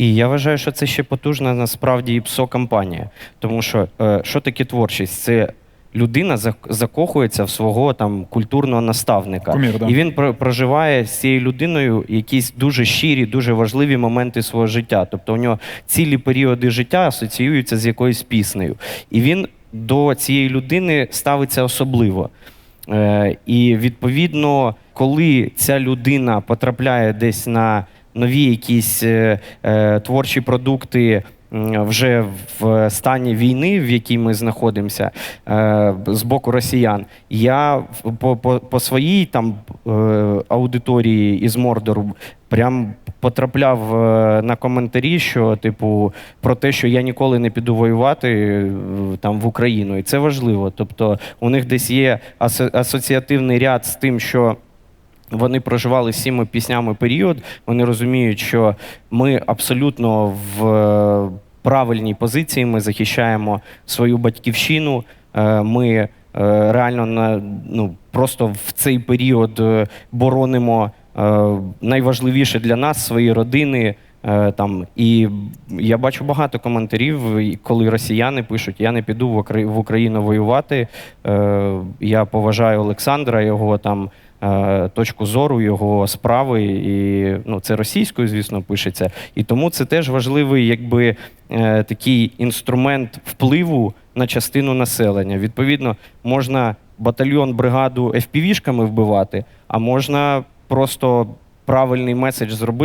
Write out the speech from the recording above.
І я вважаю, що це ще потужна насправді і псо-кампанія. Тому що е, що таке творчість? Це людина закохується в свого там культурного наставника. Кумір, да. І він проживає з цією людиною якісь дуже щирі, дуже важливі моменти свого життя. Тобто у нього цілі періоди життя асоціюються з якоюсь піснею. І він до цієї людини ставиться особливо. Е, і відповідно, коли ця людина потрапляє десь на нові якісь е, е, творчі продукти. Вже в стані війни, в якій ми знаходимося е, з боку росіян, я по, по, по своїй там е, аудиторії із Мордору прям потрапляв на коментарі, що типу про те, що я ніколи не піду воювати там в Україну, і це важливо. Тобто, у них десь є асо- асоціативний ряд з тим, що. Вони проживали всіми піснями період. Вони розуміють, що ми абсолютно в е, правильній позиції. Ми захищаємо свою батьківщину. Е, Ми е, реально на ну просто в цей період боронимо найважливіше для нас свої родини. Е, Там і я бачу багато коментарів, коли росіяни пишуть: я не піду в Україну воювати. Е, Я поважаю Олександра, його там е, точку зору, його справи, і ну це російською, звісно, пишеться. І тому це теж важливий, якби такий інструмент впливу на частину населення. Відповідно, можна батальйон, бригаду FPV-шками вбивати, а можна просто правильний меседж зробити.